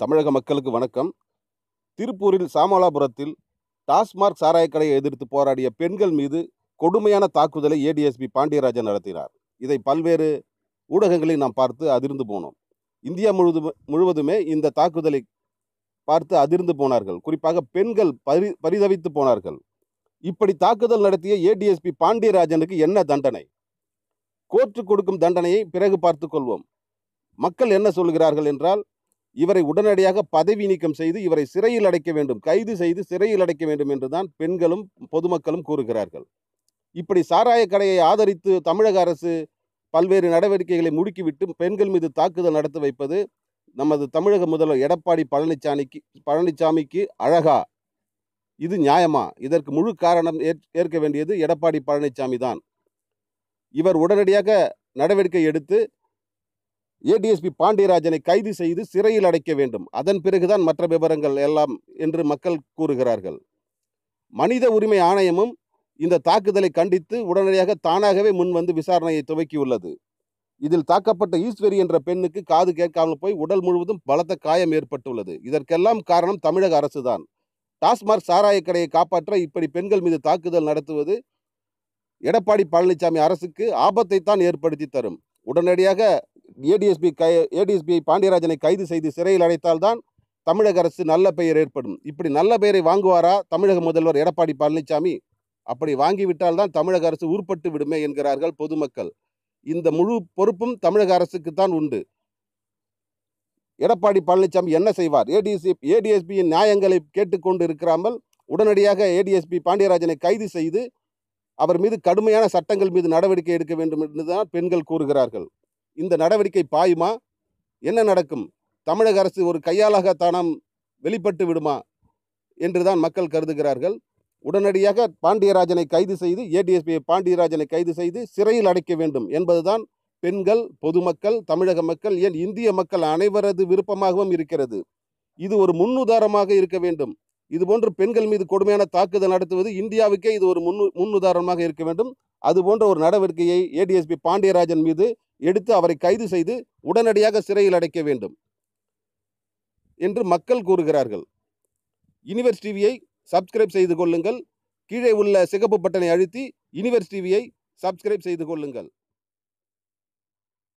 தமிழக மக்களுக்கு வணக்கம். திருப்பூரில் சாமலாபுரத்தில் டாஸ்மார்க் சாராயக்கடையை எதிர்த்து போராடிய பெண்கள் மீது கொடுமையான தாக்குதலை ஏடிஎஸ்பி பாண்டியராஜன் நடத்தினார். இதை பல்வேறு ஊடகங்களில் நாம் பார்த்து அதிர்ந்து போனோம். இந்தியா முழுவதும் முழுவதுமே இந்த தாக்குதலை பார்த்து அதிர்ந்து போனார்கள். குறிப்பாக பெண்கள் பரி பரிதவித்து போனார்கள். இப்படி தாக்குதல் நடத்திய ஏடிஎஸ்பி பாண்டியராஜனுக்கு என்ன தண்டனை? கோர்ட்டு கொடுக்கும் தண்டனையை பிறகு பார்த்துக் கொள்வோம். மக்கள் என்ன சொல்கிறார்கள் என்றால் இவரை உடனடியாக பதவி நீக்கம் செய்து இவரை சிறையில் அடைக்க வேண்டும் கைது செய்து சிறையில் அடைக்க வேண்டும் என்றுதான் பெண்களும் பொதுமக்களும் கூறுகிறார்கள். இப்படி சாராய கடையை ஆதரித்து தமிழக அரசு பல்வேறு நடவடிக்கைகளை முடுக்கிவிட்டு பெண்கள் மீது தாக்குதல் நடத்த வைப்பது நமது தமிழக முதல்வர் எடப்பாடி பழனிசாமிக்கு பழனிசாமிக்கு அழகா? இது நியாயமா? இதற்கு முழு காரணம் ஏற்- ஏற்க வேண்டியது எடப்பாடி பழனிசாமி தான். இவர் உடனடியாக நடவடிக்கை எடுத்து ஏடிஎஸ்பி பாண்டியராஜனை கைது செய்து சிறையில் அடைக்க வேண்டும். அதன் பிறகுதான் மற்ற விவரங்கள் எல்லாம் என்று மக்கள் கூறுகிறார்கள். மனித உரிமை ஆணையமும் இந்த தாக்குதலை கண்டித்து உடனடியாக தானாகவே முன்வந்து விசாரணையை துவக்கியுள்ளது. இதில் தாக்கப்பட்ட ஈஸ்வரி என்ற பெண்ணுக்கு காது கேட்காமல் போய் உடல் முழுவதும் பலத்த காயம் ஏற்பட்டுள்ளது. இதற்கெல்லாம் காரணம் தமிழக அரசுதான். டாஸ்மார்க் சாராய கடையை காப்பாற்ற இப்படி பெண்கள் மீது தாக்குதல் நடத்துவது எடப்பாடி பழனிசாமி அரசுக்கு ஆபத்தை தான் ஏற்படுத்தி தரும். உடனடியாக ஏடிஎஸ்பி கை ஏடிஎஸ்பி பாண்டியராஜனை கைது செய்து சிறையில் அடைத்தால்தான் தமிழக அரசு நல்ல பெயர் ஏற்படும். இப்படி நல்ல பெயரை வாங்குவாரா தமிழக முதல்வர் எடப்பாடி பழனிசாமி அப்படி வாங்கிவிட்டால் தான் தமிழக அரசு உருப்பட்டு விடுமே என்கிறார்கள் பொதுமக்கள். இந்த முழு பொறுப்பும் தமிழக அரசுக்கு தான் உண்டு. எடப்பாடி பழனிசாமி என்ன செய்வார்? ஏடிஎஸ்பி ஏடிஎஸ்பியின் நியாயங்களை கேட்டுக்கொண்டு இருக்கிறாமல் உடனடியாக ஏடிஎஸ்பி பாண்டியராஜனை கைது செய்து அவர் மீது கடுமையான சட்டங்கள் மீது நடவடிக்கை எடுக்க வேண்டும் என்றுதான் பெண்கள் கூறுகிறார்கள். இந்த நடவடிக்கை பாயுமா? என்ன நடக்கும்? தமிழக அரசு ஒரு கையாளாக தானம் வெளிப்பட்டு விடுமா? என்றுதான் மக்கள் கருதுகிறார்கள். உடனடியாக பாண்டியராஜனை கைது செய்து ஏடிஎஸ்பி பாண்டியராஜனை கைது செய்து சிறையில் அடைக்க வேண்டும் என்பதுதான் பெண்கள் பொதுமக்கள் தமிழக மக்கள் ஏன் இந்திய மக்கள் அனைவரது விருப்பமாகவும் இருக்கிறது. இது ஒரு முன்னுதாரணமாக இருக்க வேண்டும். இதுபோன்று பெண்கள் மீது கொடுமையான தாக்குதல் நடத்துவது இந்தியாவுக்கே இது ஒரு முன்னு முன்னுதாரணமாக இருக்க வேண்டும். அதுபோன்ற ஒரு நடவடிக்கையை ஏடிஎஸ்பி பாண்டியராஜன் மீது எடுத்து அவரை கைது செய்து உடனடியாக சிறையில் அடைக்க வேண்டும் என்று மக்கள் கூறுகிறார்கள். யூனிவர்ஸ் டிவியை சப்ஸ்கிரைப் செய்து கொள்ளுங்கள். கீழே உள்ள சிகப்பு பட்டனை அழுத்தி யூனிவர்ஸ் டிவியை சப்ஸ்கிரைப் செய்து கொள்ளுங்கள்.